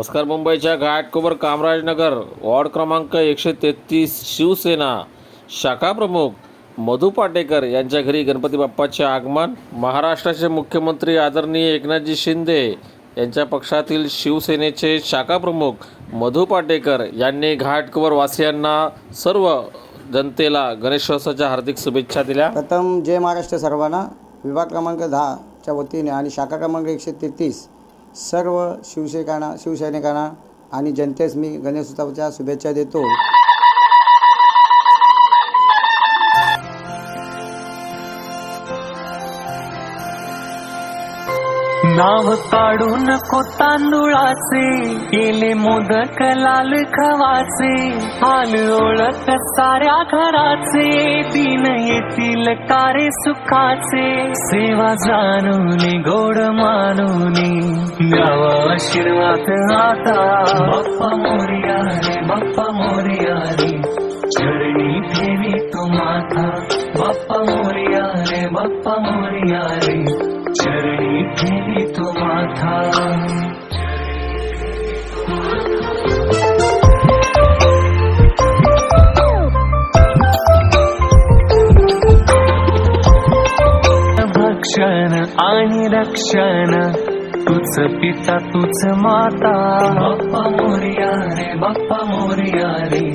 नमस्कार मुंबईच्या घाटकोपर कामराजनगर वॉर्ड क्रमांक एकशे तेहतीस शिवसेना शाखा प्रमुख मधु पाटेकर यांच्या घरी गणपती बाप्पाचे आगमन. महाराष्ट्राचे मुख्यमंत्री आदरणीय एकनाथजी शिंदे यांच्या पक्षातील शिवसेनेचे शाखाप्रमुख मधू मधु पाटेकर यांनी घाटकोपर वासियांना सर्व जनतेला गणेशोत्सवाच्या हार्दिक शुभेच्छा दिल्या. प्रथम जय महाराष्ट्र सर्वांना. विभाग क्रमांक दहाच्या वतीने आणि शाखा क्रमांक एकशे तेहतीस सर्व शिवसैनिकांना शिवसैनिकांना आणि जनतेस मी गणेशोत्सवाच्या शुभेच्छा देतो. नाव काढून नको तांदुळाचे केले मोदक लाल खवाचे हाल ओळख साऱ्या घराचे दिन येतील कारे सुखाचे सेवा जाणून गोड मानून. द्यावा आशीर्वाद आता बाप्पा मोरिया रे बाप्पा मोरिया रे. चरणी ठेवी तो माथा. बाप्पा रे चरणी ठेवी तो माथा। भक्षण आणि रक्षण तुझ पिता तुझ माता। बाप्पा मोरिया रे बाप्पा मोरिया रे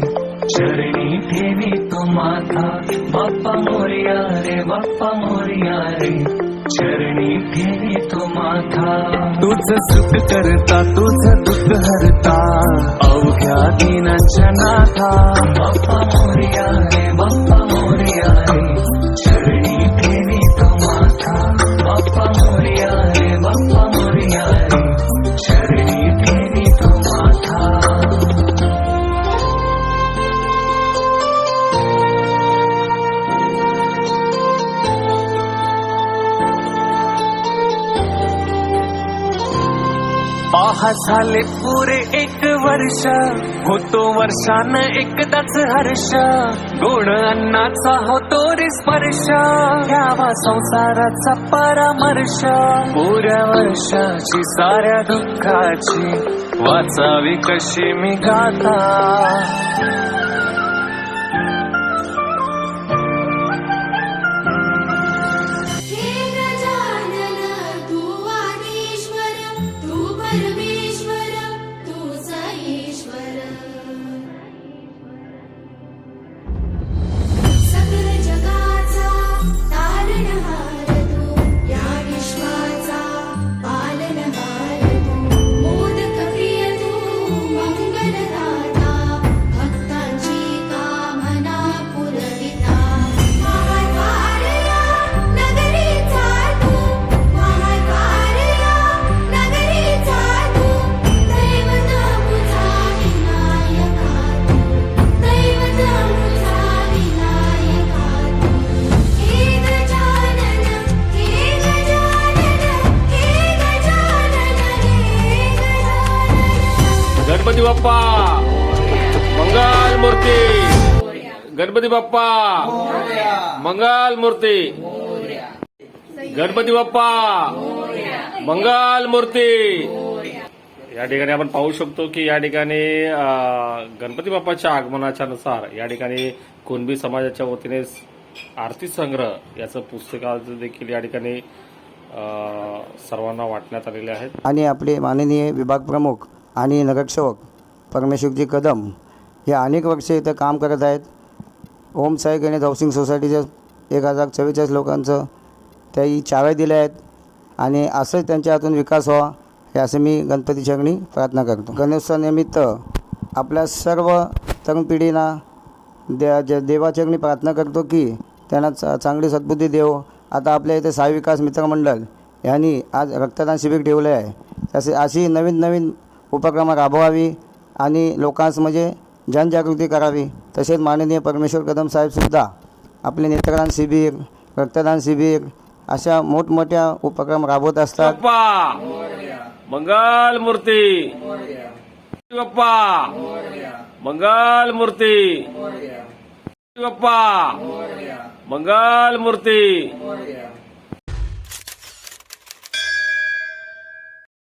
चरणी ठेवी तो माथा। बाप्पा मोरिया रे बाप्पा मोर चरणी ठेवी तो माथा. तुझ सुख करता तुझ दुःख हरता. अवघ्या दिनाच्या नाथा. बाप्पा मोर्या पहा झाले पुरे एक वर्ष. होतो वर्षान एकदाच हर्ष. गोड अन्नाचा होतो रे स्पर्श. घ्यावा संसाराचा परामर्श. पुऱ्या वर्षाची साऱ्या दुःखाची वाचावी कशी मी गाता बाप्पा. मंगल मूर्ती. गणपती बाप्पा. मंगल मूर्ती. गणपती बाप्पा. मंगल मूर्ती. या ठिकाणी आपण पाहू शकतो की या ठिकाणी गणपती बाप्पाच्या आगमनाच्या नुसार या ठिकाणी कुणबी समाजाच्या वतीने आरती संग्रह याचं पुस्तकाचं देखील या ठिकाणी सर्वांना वाटण्यात आलेले आहेत. आणि आपले माननीय विभाग प्रमुख आणि नगरसेवक परमेश्वरजी कदम हे अनेक वर्षे इथं काम करत आहेत. ओम साई गणेश हाऊसिंग सोसायटीच्या एक हजार चव्वेचाळीस लोकांचं त्याही चाव्या दिल्या आहेत आणि असंच त्यांच्या हातून विकास व्हावा हे असं मी गणपती चरणी प्रार्थना करतो. गणेशोत्सवानिमित्त आपल्या सर्व तरुण पिढींना दे ज देवाचरणी प्रार्थना करतो की त्यांना चा चांगली सद्बुद्धी देव. आता आपल्या इथे साई विकास मित्रमंडळ यांनी आज रक्तदान शिबिर ठेवले आहे तसे अशी नवीन नवीन उपक्रम राबवावी. आणि लोकांस म्हणजे जनजागृती करावी. तसेच माननीय परमेश्वर कदम साहेबसुद्धा आपले नेत्रदान शिबिर रक्तदान शिबिर अशा मोठमोठ्या उपक्रम राबवत असतात. मंगल मूर्ती बाप्पा मंगल मूर्ती बाप्पा मंगल मूर्ती